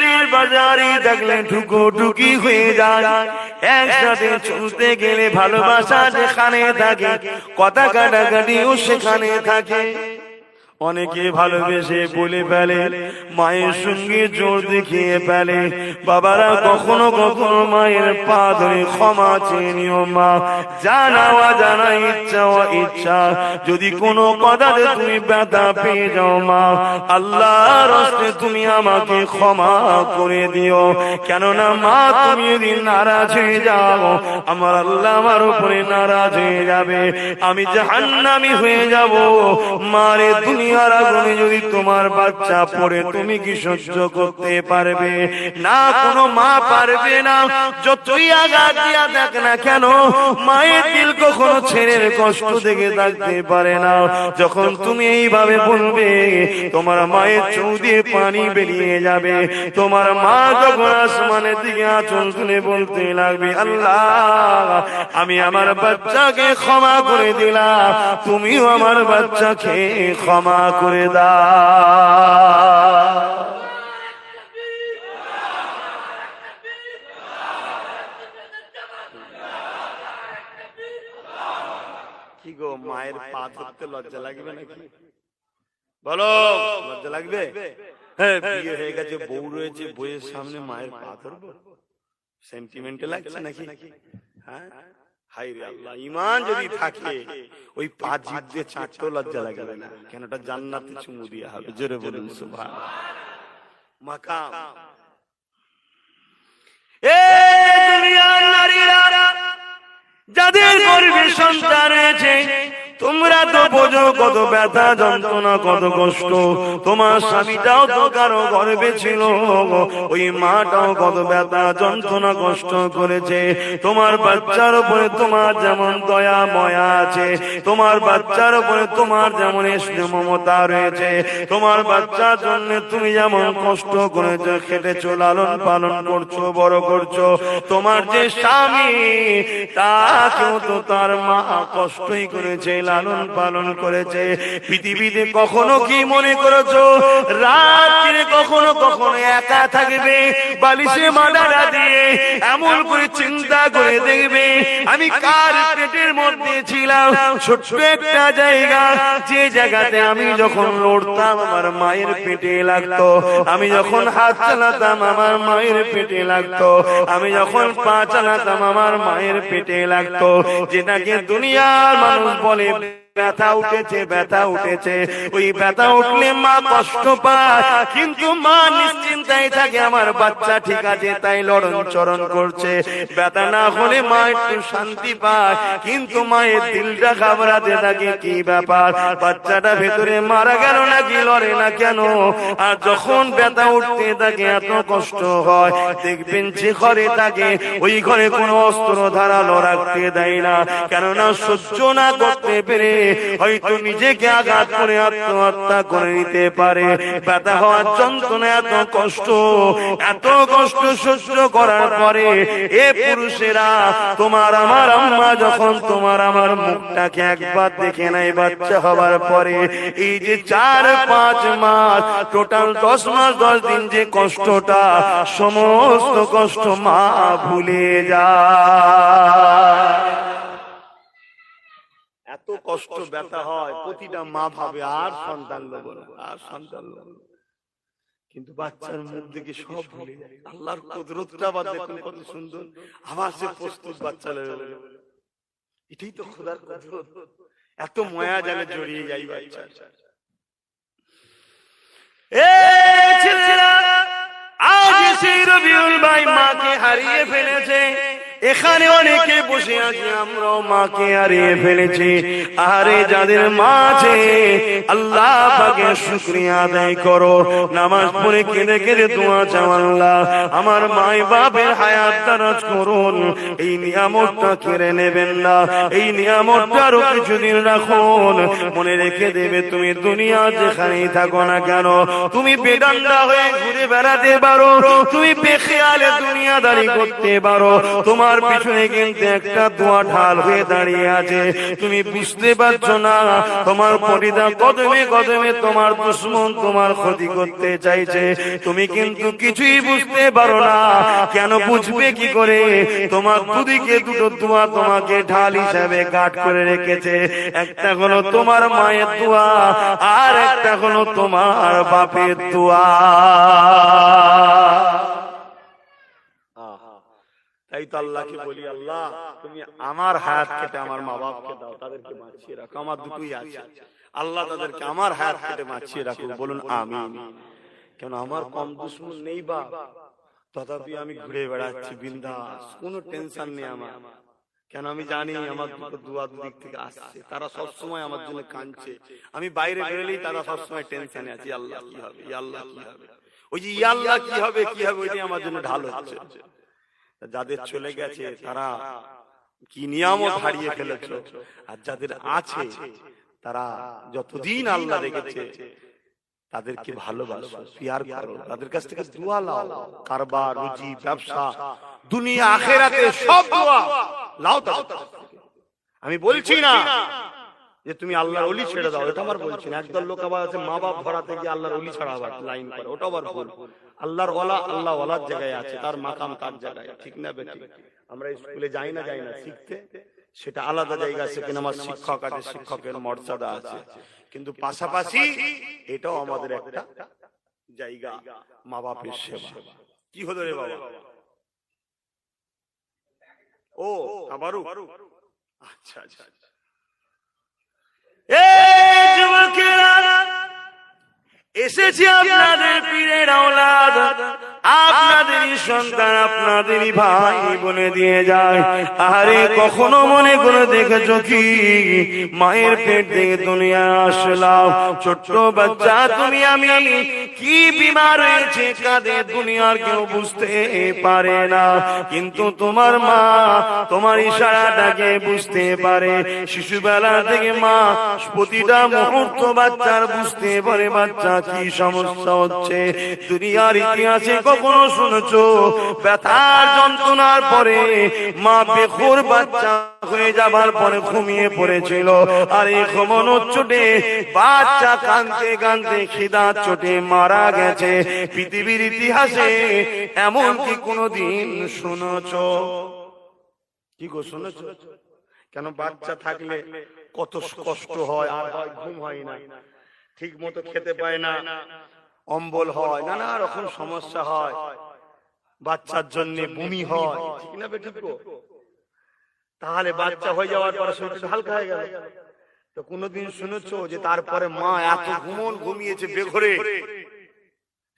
নারীর বাজারে থাকলে ঢুকো ঠুকি হয়ে যায়। একসাথে চলতে গেলে ভালোবাসা যেখানে থাকে, কথা কাটাকাটিও সেখানে থাকে। অনেকে ভালোবেসে বলে ফেলে মায়ের সঙ্গে জোর দেখিয়ে ফেলে। বাবারা কখনো কখনো মায়ের পা ধরে ক্ষমা চেয়ে নিও মা। জানাওয়া জানা ইচ্ছা ও ইচ্ছা। যদি কোনো কথাতে তুমি ব্যথা পেয়ে যাও মা আল্লাহর হস্তে তুমি আমাকে ক্ষমা করে দিও। কেননা মা তুমি যদি নারাজ হয়ে যাও। আমার আল্লাহ আমার উপরে নারাজ হয়ে যাবে। আমি জাহান্নামি হয়ে যাব। মারে দুনিয়ার আগুনে যদি তোমার বাচ্চা পড়ে, তুমি কি সহ্য করতে পারবে? না, কোনো মা পারবে না। যতই আঘাত দিয়া দেখ না কেন, মায়ের দিল কখনো ছেলের কষ্ট দেখে থাকতে পারে না। যখন তুমি এইভাবে বলবে, তোমার মায়ের চৌ দিয়ে পানি বেরিয়ে যাবে। তোমার মা যখন আসমানের দিকে আচল তুলে বলতে লাগবে, আল্লাহ, আমি আমার বাচ্চাকে ক্ষমা করে দিলাম। তুমিও আমার বাচ্চাকে ক্ষমা করে দাও কি গো, মায়ের পা ধরতে লজ্জা লাগবে নাকি? বলো, লজ্জা লাগবে? হ্যাঁ বিয়ে হয়ে গেছে, বউ রয়েছে বইয়ের সামনে মায়ের পা ধরবো? সেন্টিমেন্টে লাগছে নাকি? হ্যাঁ? হাই আল্লাহ ইমান যদি থাকে ওই পা জিভ দিয়ে লজ্জা লাগবে না। কেন ওটা জান্নাতে চুমু দিয়া হবে। জোরে বলুন সুবহান মাকাম। এ দুনিয়ার নারীরা যাদের গর্ভে সন্তান রয়েছে তোমরা তো বোঝো কত ব্যথা, যন্ত্রণা, কত কষ্ট। তোমার স্বামীটাও তো কারও গর্বে ছিল। ওই মাটাও কত ব্যথা, যন্ত্রণা, কষ্ট করেছে। তোমার বাচ্চার উপরে তোমার যেমন দয়া, ময়া আছে। তোমার বাচ্চার উপরে তোমার যেমন মমতা রয়েছে। তোমার বাচ্চার জন্য তুমি যেমন কষ্ট করেছ, খেটেছো, লালন পালন করছ, বড় করছ। তোমার যে স্বামী, তাকেও তো তার মা কষ্টই করেছে লালন পালন করেছে। পৃথিবীতে কখনো কি মনে করেছ? রাত্রে কখনো কখনো একা থাকবে? বালিশে মাদারা দিয়ে এমন করে চিন্তা করে দেখবে। আমি কার পেটের মধ্যে ছিলাম? ছোট্ট একটা জায়গা। যে জায়গাতে আমি যখন লড়তাম আমার মায়ের পেটে লাগতো। আমি যখন হাত চালাতাম আমার মায়ের পেটে লাগতো। আমি যখন পা চালাতাম আমার মায়ের পেটে লাগতো। যেটাকে দুনিয়ার মানুষ বলে way ব্যথা উঠেছে ব্যথা উঠেছে। ওই ব্যথা উঠলে মা কষ্ট পায়, কিন্তু মা নিশ্চিন্তায় থাকে, আমার বাচ্চা ঠিক আছে, তাই লড়ন চরণ করছে। ব্যথা না হলে মা একটু শান্তি পায়, কিন্তু মায়ের দিলটা ঘাবড়াতে থাকে, কি ব্যাপার? বাচ্চাটা ভেতরে মারা গেল নাকি, লড়ে না কেন? আর যখন ব্যথা উঠতে থাকে, এত কষ্ট হয়। দেখবেন যে ঘরে থাকে, ওই ঘরে কোনো অস্ত্র ধারালো রাখতে দেয় না। কেননা সহ্য না করতে পেরে হয়তো নিজেকে আঘাত করে আত্মহত্যা করে নিতে পারে। ব্যথা হওয়ার যন্ত্রণা এত কষ্ট এত কষ্ট সহ্য করার পরে এ পুরুষেরা, তোমার আমার আম্মা যখন তোমার আমার মুখটাকে একবার দেখে নাই বাচ্চা হবার পরে, এই যে চার, পাঁচ মাস টোটাল দশ মাস, দশ দিন যে কষ্টটা, সমস্ত কষ্ট মা ভুলে যায়। কষ্ট ব্যথা হয় প্রতিটা মা ভাবে আর সন্তান না, আর সন্তান না। কিন্তু বাচ্চার মুখ দেখে সব ভুলে যায়। আল্লাহর কুদরতটা আবার দেখুন কত সুন্দর। আবার সে প্রস্তুত বাচ্চা এটাই তো খোদার কুদরত। এত ময়া জালে জড়িয়ে যাই বাচ্চা এ ছেলেরা আজ সেই রবিউল ভাই মাকে হারিয়ে ফেলেছে। এখানে অনেকে বসে আছি, আমরাও মাকে হারিয়ে ফেলেছি। আরে যাদের মা আছে, আল্লাহ পাকে শুক্রিয়া আদায় করো। নামাজ পড়ে কেঁদে কেঁদে দোয়া চাও আল্লাহ। আমার মাই বাপের হায়াত দারাজ করুন। এই নিয়ামতটা কেড়ে নেবেন না। এই নিয়ামতটারও কিছুদিন রাখুন। মনে রেখে দেবে তুমি দুনিয়া যেখানেই থাকো না কেন। তুমি বেদান্দা হয়ে ঘুরে বেড়াতে পারো। তুমি বেখেয়ালে দুনিয়াদারি করতে পারো। তোমার তোমার পিছনে কিন্তু একটা দোয়া ঢাল হয়ে দাঁড়িয়ে আছে। তুমি বুঝতে পারছ না, তোমার পরিদা কদমে কদমে তোমার দুশ্মন তোমার ক্ষতি করতে চাইছে। তুমি কিন্তু কিছুই বুঝতে পারো না, কেন বুঝবে কি করে? তোমার দুদিকে দুটো দোয়া তোমাকে ঢাল হিসাবে গাঢ় করে রেখেছে। একটা হলো তোমার মায়ের দোয়া আর একটা হলো তোমার বাপের দোয়া তাই তো আল্লাহকে বলি আল্লাহ তুমি আমার হায়াত কেটে আমার মা বাপকে দাও তাদেরকে বাঁচিয়ে রাখো আমার দুটোই আছে। আল্লাহ তাদেরকে আমার হায়াত কেটে বাঁচিয়ে রাখো বলুন আমিন। কেন আমার কম দুশ্মন নেই বা? তথাপি আমি ঘুরে বেড়াচ্ছি বিন্দাস। কোনো টেনশন নেই আমার। কেন আমি জানি আমার দুটো দুয়া দুদিক থেকে আসছে। তারা সব সময় আমার জন্য কাঁদছে। আমি বাইরে বেরোলেই তারা সব সময় টেনশনে আছে আল্লাহ কি হবে আল্লাহ কি হবে? ওই যে ইয়া আল্লাহ কি হবে কি হবে ওইটাই আমার জন্য ঢাল হচ্ছে যাদের চলে গেছে তারা কি নিয়ামত হারিয়ে ফেলেছে? আর যাদের আছে তারা যতদিন আল্লাহ রেখেছে তাদেরকে ভালোবাসো পিয়ার করো তাদের কাছ থেকে দোয়া লাও কারবার রুজি ব্যবসা দুনিয়া আখেরাতে সব দোয়া লাও তাদের কাছ আমি বলছি না যে তুমি আল্লাহর অলি ছেড়ে দাও এটা আমার বলছি না। একদল লোক আবার আছে মা বাপ ভরাতে গিয়ে আল্লাহর অলি ছাড়া আবার লাইন করে ওটা আবার ভুল। আল্লাহর ওলা আল্লাহ ওলার জায়গায় আছে তার মাকাম তার জায়গায় ঠিক না বেটি আমরা স্কুলে যাই না যাই না শিখতে সেটা আলাদা জায়গা সেখানে আমার শিক্ষক আছে শিক্ষকের মর্যাদা আছে। কিন্তু পাশাপাশি এটাও আমাদের একটা জায়গা মা বাপের সেবা। কি হলো রে বাবা? ও আবারও আচ্ছা আচ্ছা এসেছি আপনাদের পীরের আওলাদ। আপনাদেরই সন্তান, আপনাদেরই ভাই দিয়ে যায়। আরে, কখনো মনে করে কি? মায়ের পেট থেকে দুনিয়া আসলাম। ছোট্ট বাচ্চা, তুমি আমি কি বিমার হয়েছে? কাঁদে দুনিয়ার কেউ বুঝতে পারে না। কিন্তু তোমার মা তোমার ইশারাটাকে বুঝতে পারে। শিশুবেলা থেকে মা প্রতিটা মুহূর্ত বাচ্চার বুঝতে পারে, বাচ্চা কি সমস্যা হচ্ছে? দুনিয়ার ইতিহাসে কখনো শুনেছো? ব্যথার যন্ত্রণার পরে মা বেখোর বাচ্চা হয়ে যাবার পরে ঘুমিয়ে পড়েছিল। আর এই ঘুমানো চোটে বাচ্চা কানতে কানতে খিদা চোটে মারা গেছে। পৃথিবীর ইতিহাসে এমন কি কোনোদিন শুনেছ? কি গো, শুনেছ? কেন বাচ্চা থাকলে কত কষ্ট হয়, আর ঘুম হয় না। ঠিক মতো খেতে পায় না। অম্বল হয় নানা রকম সমস্যা হয়। বাচ্চার জন্য বমি হয়। ঠিক না বেঠিক তাহলে বাচ্চা হয়ে যাওয়ার পরে শরীরটা হালকা হয়ে গেল। তো কোনোদিন শুনেছো যে তারপরে মা এত ঘুমন ঘুমিয়েছে বেঘরে।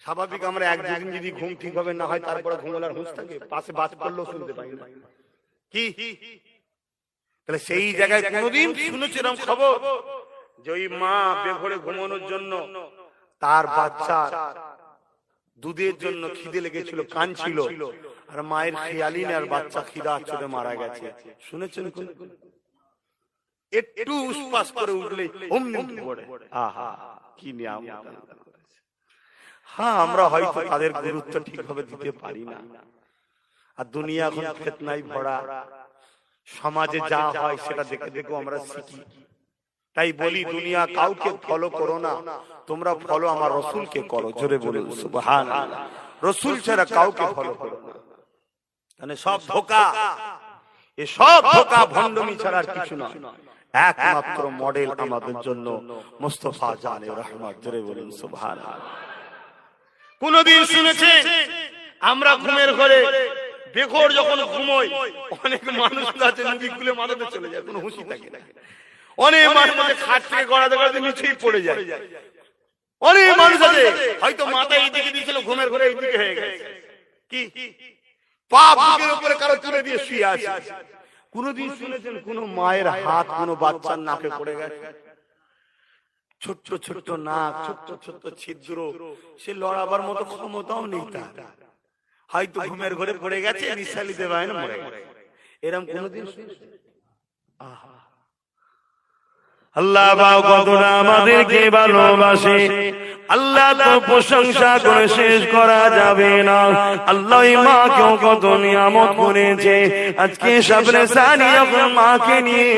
স্বাভাবিক আমরা এক দুদিন যদি ঘুম ঠিকভাবে না হয় তারপরে ঘুমলার হুঁশ থাকে। পাশে বাজ পড়লেও শুনতে পাই না। কি? তাহলে সেই জায়গায় কোনোদিন শুনেছো এরকম খবর যে ওই মা বেঘরে ঘুমানোর জন্য তার বাচ্চা দুধের জন্য খিদে লেগেছিল কাঁদছিল আর মায়ের খেয়ালি নেই আর বাচ্চা খিদা চোটে মারা গেছে। শুনেছেন একটু উসপাস করে উঠলে আহা কি আল্লাহ করেছে। হ্যাঁ আমরা হয়তো তাদের গুরুত্ব ঠিকভাবে দিতে পারি না। আর দুনিয়া এখন ফেতনাই ভরা। সমাজে যা হয় সেটা দেখে দেখে আমরা শিখি। তাই বলি দুনিয়া কাউকে ফলো করো না। তোমরা ফলো আমার রসুলকে করো জোরে বলে সুবহান রসুল ছাড়া কাউকে ফলো করো না। মানে সব ধোকা। এ সব ধোকা ভণ্ডমি ছাড়া আর কিছু নয়। একমাত্র মডেল আমাদের জন্য মুস্তফা জানে রহমান জোরে বলুন সুবহান কোনদিন শুনেছে আমরা ঘুমের ঘরে বেঘর যখন ঘুমোই অনেক মানুষ আছে নদী খুলে মাথাতে চলে যায় কোনো হুঁশি থাকে না। অনেক মানুষ খাট থেকে গড়াতে গড়াতে নিচেই পড়ে যায়। অনেক মানুষ আছে হয়তো মাথা এইদিকে দিয়েছিল ঘুমের ঘরে এইদিকে হয়ে গেছে। কি? পা বুকের উপরে কারও তুলে দিয়ে শুয়ে আছে। কোনদিন শুনেছেন কোন মায়ের হাত কোন বাচ্চার নাকে পড়ে গেছে? ছোট্ট ছোট্ট নাক ছোট্ট ছোট্ট ছিদ্র সে লড়াবার মতো ক্ষমতাও নেই তার। হয়তো ঘুমের ঘরে পড়ে গেছে নিঃশ্বাস পারে না মরে গেছে। এরকম কোনোদিন শুনেছেন? আহা। আল্লাহ বাও কতটা আমাদেরকে ভালোবাসে। আল্লাহ তো প্রশংসা করে শেষ করা যাবে না। আল্লাহ এই মাকেও কত নিয়ামত করেছে। আজকে সামনে সানি যখন মাকে নিয়ে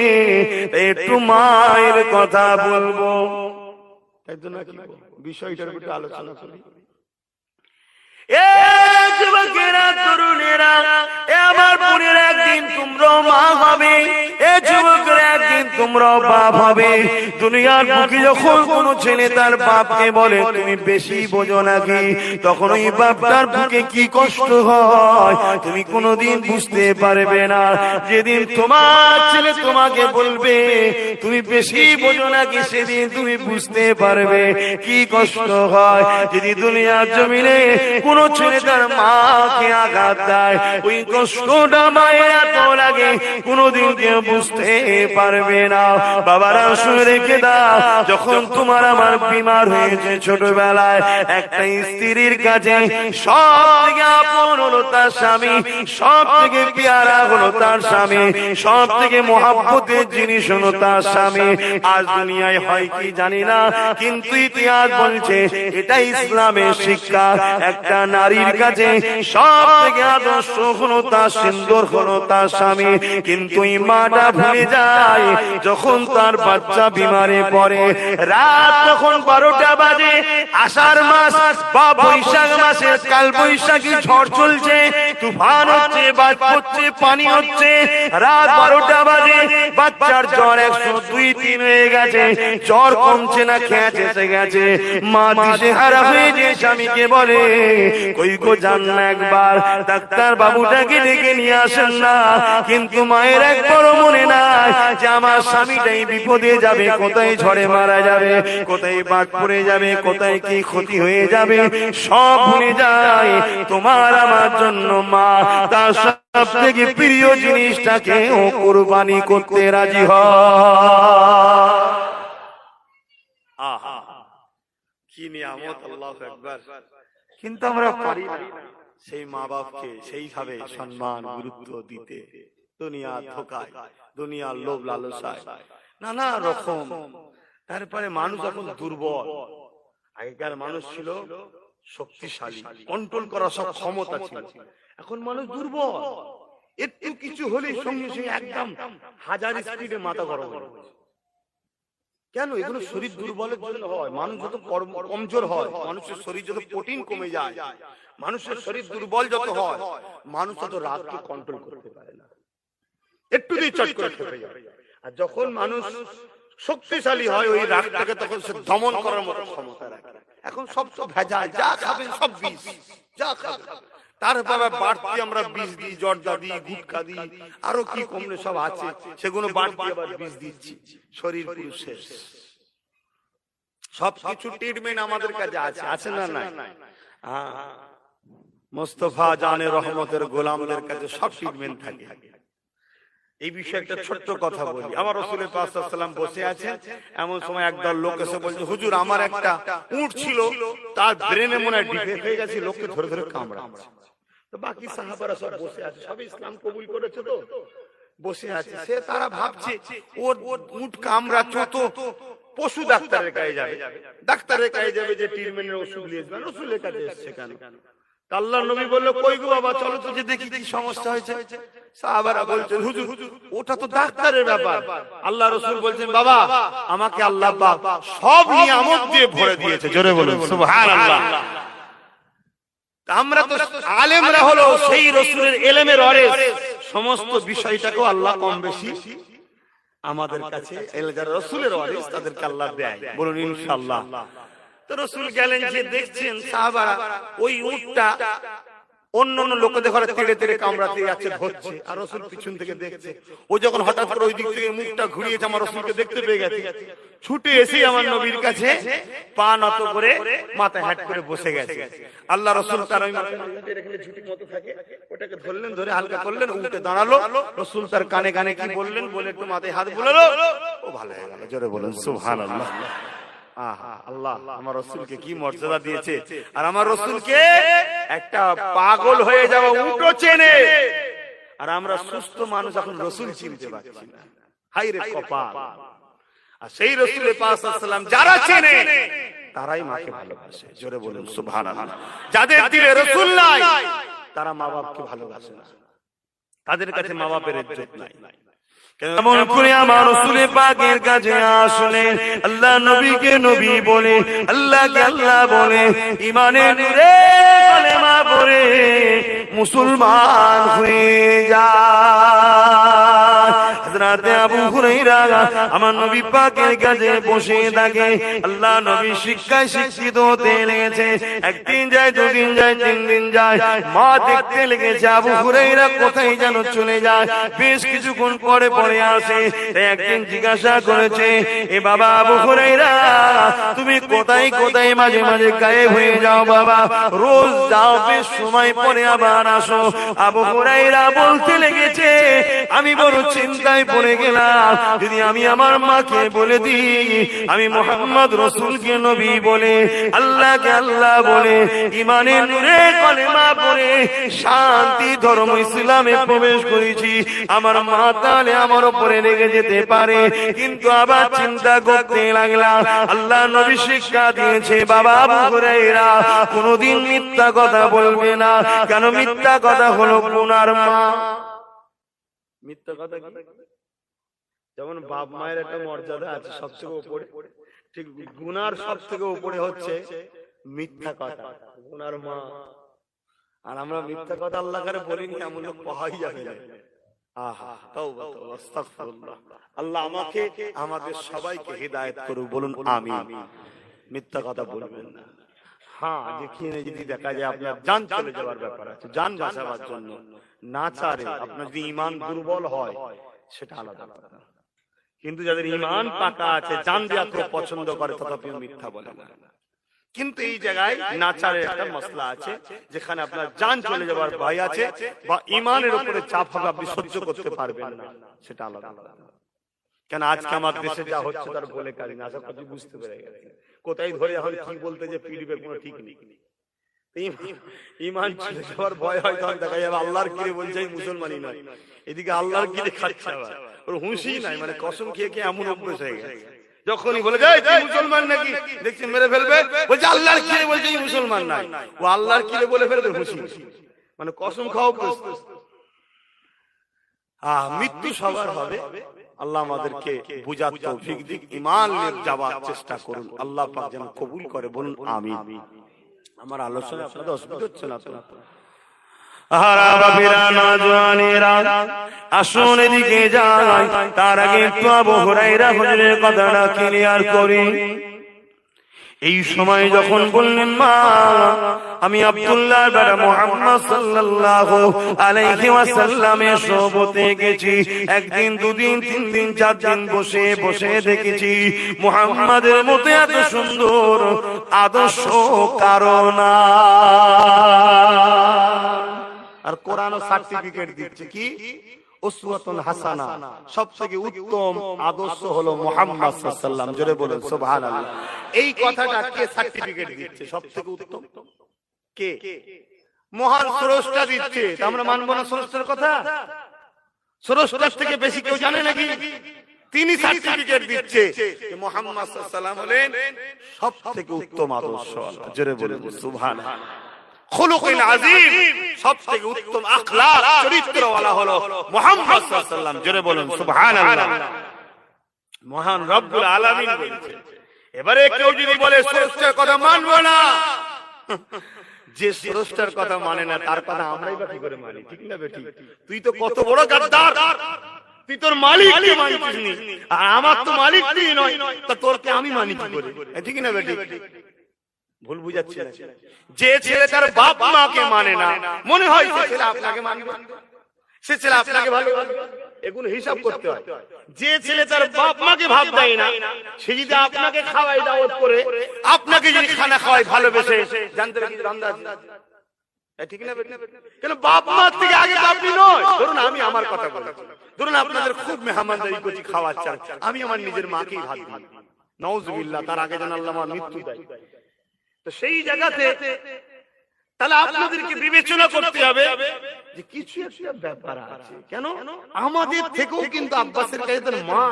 একটু মায়ের কথা বলব। বিষয়টার আলোচনা করি। একদিন তোমরা বাপ হবে। দুনিয়ার বুকে যখন কোন ছেলে তার বাপকে বলে, তুমি বেশি বোঝো নাকি? তখন ওই বাপটার বুকে কি কষ্ট হয়, তুমি কোনোদিন বুঝতে পারবে না। যেদিন তোমার ছেলে তোমাকে বলবে, তুমি বেশি বোঝো নাকি? সেদিন তুমি বুঝতে পারবে কি কষ্ট হয়। যদি দুনিয়ার জমিনে কোন ছেলে তার মাকে আঘাত দেয়, ওই কষ্টটা মায়ের এত লাগে, কোনদিন কেউ বুঝতে পারবে না। বাবারা শুনে রেখে দাও। যখন তোমার আমার বিমার হয়েছে ছোটবেলায়, একটা স্ত্রীর কাছে তার স্বামী সব থেকে পেয়ারা হলো তার স্বামী সব থেকে মহাব্বতের জিনিস হলো তার স্বামী। আজ দুনিয়ায় হয় কি জানি না, কিন্তু ইতিহাস বলছে এটা ইসলামের শিক্ষা। একটা নারীর কাছে সব থেকে আদর্শ হলো তার সুন্দর হলো তার স্বামী। কিন্তু এই মাটা ভুলে যায় যখন তার বাচ্চা বিমারে পড়ে রাত তখন বারোটা বাজে আষাঢ় মাস বা বৈশাখ মাসের কাল বৈশাখী ঝড় চলছে তুফান হচ্ছে বাজ পড়ছে পানি হচ্ছে রাত বারোটা বাজে বাচ্চার জ্বর একশো দুই তিন হয়ে গেছে জ্বর কমছে না খেঁচ এসে গেছে মা দিশে হারা হয়ে যে স্বামীকে বলে কই গো যান না একবার ডাক্তার বাবুটাকে ডেকে নিয়ে আসেন না কিন্তু মায়ের একবারও মনে নাই যে আমার স্বামীটাই বিপদে যাবে, কোথায় ঝড়ে মারা যাবে, কোথায় বাদ পড়ে যাবে, কোথায় কি ক্ষতি হয়ে যাবে, সব ভুলে যায় তোমার আমার জন্য মা। তার সব থেকে প্রিয় জিনিসটাকে ও কোরবানি করতে রাজি হয় কিন্তু আমরা পারি সেই মা বাপকে সেইভাবে সম্মান, গুরুত্ব দিতে। দুনিয়া ধোকায় দুনিয়ার লোভ লালসায়। নানা রকম। তারপরে মানুষ এখন দুর্বল আগেকার মানুষ ছিল শক্তিশালী কন্ট্রোল করার সব ক্ষমতা ছিল। এখন মানুষ দুর্বল। একটু কিছু হলে সঙ্গে সঙ্গে একদম হাজার স্পিডে মাথা গরম কেন? এগুলো শরীর দুর্বলের জন্য হয়। মানুষ যত কমজোর হয় মানুষের শরীর যত প্রোটিন কমে যায় মানুষের শরীর দুর্বল যত হয় মানুষ তত রাগকে কন্ট্রোল করতে পারে না। একটু দিয়ে চট করে যায় আর যখন মানুষ শক্তিশালী হয় ওই রাগটাকে তখন সে দমন করার মতো ক্ষমতা রাখে। এখন সব সব ভেজাল যা খাবেন সব বিষ যা খাবেন। তারপরে বাড়তি আমরা দিই জর্দা দিই গুটকা দিই আরও কি কমলে সব আছে সেগুলো বাড়তি আবার দিচ্ছি। শরীর পুরো শেষ। সব কিছু ট্রিটমেন্ট আমাদের কাছে আছে আছে না নাই? হ্যাঁ। মোস্তফা জানে রহমতের গোলামদের কাছে সব ট্রিটমেন্ট থাকে। এই বিষয়ে একটা ছোট্ট কথা বলি। আমার রসুলের পাশাল্লাম বসে আছে এমন সময় একদল লোক এসে বলছে হুজুর আমার একটা উট ছিল তার ব্রেনে মনে হয় ডিফেক্ট হয়ে গেছে লোককে ধরে ধরে কামড়াচ্ছে। তো বাকি সাহাবারা সব বসে আছে সব ইসলাম কবুল করেছে তো? বসে আছে সে তারা ভাবছে ওর উট তো পশু ডাক্তারের কাছে যাবে। ডাক্তারের কাছে যাবে যে ট্রিটমেন্টের ওষুধ নিয়ে আসবে রসুলের কাছে এসছে কেন? আল্লাহ নবী বলল কই গো বাবা চলো তো যে দেখি কি সমস্যা হয়েছে। সাহাবারা বলছেন হুজুর ওটা তো ডাক্তারের ব্যাপার। আল্লাহ রসুল বলছেন বাবা আমাকে আল্লাহ পাক সব নিয়ামত দিয়ে ভরে দিয়েছে। জোরে বলুন সুবহানাল্লাহ। আমরা তো আলেমরা হলো সেই রসুলের এলেমের অরেস সমস্ত বিষয়টাকেও আল্লাহ কম বেশি আমাদের কাছে যারা রসুলের অরেস তাদেরকে আল্লাহ দেয়। বলুন ইনশাআল্লাহ। রসুল গেলেন যে দেখছেন সাহাবারা, ওই অন্য অন্য তেড়ে তেড়ে কামড়াতে যাচ্ছে, ধরছে। আর রসুল পিছন থেকে দেখছে। ও যখন হঠাৎ করে ওই দিক থেকে মুখটা ঘুরিয়েছে, আমার রসুলকে দেখতে পেয়ে গেছে। ছুটে এসে আমার নবীর কাছে পা নত করে মাথায় হ্যাট করে বসে গেছে। আল্লাহ রসুল তার ওই ওটাকে ধরলেন, ধরে হালকা করলেন, উঠে দাঁড়াল। রসুল তার কানে কানে কি বললেন, বলে একটু মাথায় হাত বুলালো। ও ভালো হয়ে গেল, জোরে বলুন, সুবহানাল্লাহ। আহা আল্লাহ আমার রসুলকে কি মর্যাদা দিয়েছে? আর আমার রসুলকে একটা পাগল হয়ে যাওয়া উটো চেনে। আর আমরা সুস্থ মানুষ এখন রসুল চিনতে পারছি না। হাই রে কপাল। আর সেই রসুল পাসাল্লাম যারা চেনে তারাই মাকে ভালোবাসে। জোরে বলুন সুভান যাদের দিলে রসুল নাই তারা মা বাপকে ভালোবাসে না। তাদের কাছে মা বাপের ইজ্জত নাই। এমন করে আমার রসুলের পাকের কাজে আসলে? আল্লাহ নবীকে নবী বলে, আল্লাহকে আল্লাহ বলে ইমানের নূরে কালেমা পড়ে মুসলমান হয়ে যায়। হযরতে আবু হুরাইরা আমার নবী পাকের কাছে বসে থাকে। আল্লাহ নবী শিক্ষায় শিক্ষিত হতে লেগেছে। একদিন যায়, দুদিন যায়, তিন দিন যায়। মা দেখতে লেগেছে আবু হুরাইরা কোথায় যেন চলে যায়। বেশ কিছুক্ষণ পরে পরে আসে। একদিন জিজ্ঞাসা করেছে, এ বাবা আবু হুরাইরা, তুমি কোথায় কোথায় মাঝে মাঝে গায়ে হয়ে যাও বাবা? রোজ যাও, বেশ সময় পরে আবার আসো। আবু হুরাইরা বলতে লেগেছে, আমি বড় চিন্তায় পড়ে গেলাম। যদি আমি আমার মাকে বলে দিই, আমি মোহাম্মদ রসুলকে নবী বলে, আল্লাহকে আল্লাহ বলে ইমানের নূরে কলেমা পড়ে শান্তি, ধর্ম, ইসলামে প্রবেশ করেছি। আমার মা তাহলে আমার উপরে লেগে যেতে পারে, কিন্তু আবার চিন্তা করতে লাগলাম, আল্লাহ নবী শিক্ষা দিয়েছে, বাবা আবু হুরাইরা কোনোদিন মিথ্যা কথা বলবে না। কেন মিথ্যা কথা হলো গুনার মা? মিথ্যা কথা কি? যেমন বাপ মায়ের একটা মর্যাদা আছে সব থেকে উপরে। ঠিক গুনার সব থেকে উপরে হচ্ছে মিথ্যা কথা গুনার মা। আর আমরা মিথ্যা কথা আল্লাহ করে বলিনি এমন লোক পাওয়াই যাবে না আল্লাহ আমাকে আমাদের সবাইকে হেদায়েত করুক বলুন আমিন। মিথ্যা কথা বলবেন না। হ্যাঁ যেখানে যদি দেখা যায় আপনার জান চলে যাওয়ার ব্যাপার আছে। জান বাঁচাবার জন্য। না চারে আপনার যদি ইমান দুর্বল হয় সেটা আলাদা কথা কিন্তু যাদের ইমান পাকা আছে জান দেওয়া খুব পছন্দ করে তথাপি মিথ্যা বলে না। কিন্তু এই জায়গায় নাচারের একটা মশলা আছে যেখানে আপনার জান চলে যাওয়ার ভয় আছে বা ইমানের উপরে চাপ হবে আপনি সহ্য করতে পারবেন না। সেটা আলাদা কেন আজকে আমার দেশে যা হচ্ছে তার বলে কারি না আশা করছি বুঝতে পেরে গেছে। কোথায় ধরে এখন কি বলতে যে পিড়িবে কোনো ঠিক নেই। ইমান চলে যাওয়ার ভয় হয় তখন দেখা যাবে আল্লাহর কিরে বলছে মুসলমানই নয় এদিকে আল্লাহর কিরে খাচ্ছে আবার ওর হুঁশি নাই মানে কসম খেয়ে খেয়ে এমন অভ্যেস হয়ে গেছে। যখনই বলে যায় তুই মুসলমান নাকি? দেখছি মেরে ফেলবে। বলছে আল্লাহর কিরে বলছে মুসলমান নাই? ও আল্লাহর কিরে বলে ফেলবে হুঁশি মানে কসম খাওয়া অভ্যস্ত আহ মৃত্যু সবার হবে। আল্লাহ আমাদেরকে বুঝার তৌফিক দিক ইমান নিয়ে যাওয়ার চেষ্টা করুন। আল্লাহ পাক যেন কবুল করে বলুন আমিন। আমার আলোচনা আপনাদের অসুবিধা হচ্ছে না তো? হারা বাপিরা নজওয়ানেরা। আসুন এদিকে যাই। তার আগে একটু আবু হুরাইরা কথাটা ক্লিয়ার করি। এই সময় যখন বললেন, মা, আমি আব্দুল্লাহ বেটা মোহাম্মদ সাল্লাল্লাহু আলাইহি ওয়াসাল্লামের সোহবতে গেছি। একদিন, দুদিন তিন দিন চার দিন বসে বসে দেখেছি মুহাম্মাদের মতো এত সুন্দর আদর্শ কারণ আর কোরআনও সার্টিফিকেট দিচ্ছে কি? উসওয়াতুন হাসানা। সবথেকে উত্তম আদর্শ হলো মুহাম্মদ সাল্লাল্লাহু আলাইহি জোরে বলুন সুবহানাল্লাহ। এই কথাটা কে সার্টিফিকেট দিচ্ছে? সবথেকে উত্তম। কে? মহান স্রষ্টা দিচ্ছে। আমরা মানবো না স্রষ্টার কথা? স্রষ্টার থেকে বেশি কেউ জানে নাকি? তিনি সার্টিফিকেট দিচ্ছে। যে মুহাম্মদ সাল্লাল্লাহু আলাইহি ওয়াসাল্লাম হলেন উত্তম আদর্শ জোরে বলুন। সুবহানাল্লাহ। খুলুকিন আজিম সবথেকে উত্তম আখলাক চরিত্রওয়ালা হলো মুহাম্মদ সাল্লাল্লাহু জোরে বলুন সুবহানাল্লাহ। মহান রব্বুল আলামিন বলেছেন এবারে কেউ যদি বলে স্রষ্টার কথা মানবো না যে স্রষ্টার কথা মানে না তার কথা আমরাই বা কি করে মানি? ঠিক না বেটি? তুই তো কত বড় গাদ্দার। তুই তোর মালিক নি। আর আমার তো মালিক তুই নয়। তা তোরকে আমি মানি কি করে? ঠিক না বেটি। ভুল বুঝাচ্ছি যে ছেলে তার বাপ মাকে মানে না মনে হয় সে ছেলে আপনাকে মানবে। সে ছেলে আপনাকে ভালো এগুলো হিসাব করতে হয়। যে ছেলে তার বাপ মাকে ভাব দেয় না সে যদি আপনাকে খাওয়াই দাওয়াত করে আপনাকে যদি খানা খাওয়াই ভালোবেসে জানতে পারি রান্না এ ঠিক না কেন বাপ মার থেকে আগে আপনি নয়। ধরুন আমি আমার কথা বলছি ধরুন আপনাদের খুব মেহমানদারি করছি খাওয়াচ্ছেন। আমি আমার নিজের মাকেই ভাত দিই নওজুবিল্লাহ তার আগে যেন আল্লাহ আমার মৃত্যু দেয় তো সেই জায়গাতে তাহলে আপনাদেরকে বিবেচনা করতে হবে যে কিছু একটা ব্যাপার আছে। কেন? আমাদের থেকেও কিন্তু আব্বাসের কাছে তার মা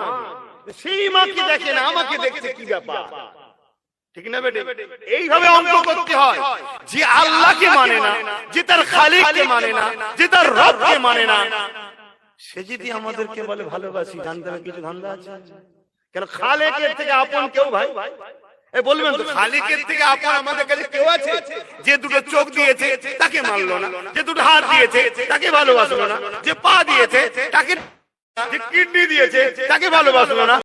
সেই মাকে দেখে না? আমাকে দেখছে কি ব্যাপার? ঠিক না বেটে? এইভাবে অঙ্ক করতে হয় যে আল্লাহকে মানে না যে তার খালিককে মানে না যে তার রবকে মানে না। সে যদি আমাদেরকে বলে ভালোবাসি জানতে হবে কিছু ধান্দা আছে? কেন? খালেকের থেকে আপন কেউ ভাই? এ বলবেন তো? খালিকের থেকে আপন আমাদের কাছে কেউ আছে? যে দুটো চোখ দিয়েছে তাকে মানলো না। যে দুটো হাত দিয়েছে তাকে ভালোবাসলো না। যে পা দিয়েছে তাকে যে কিডনি দিয়েছে তাকে ভালোবাসলো না।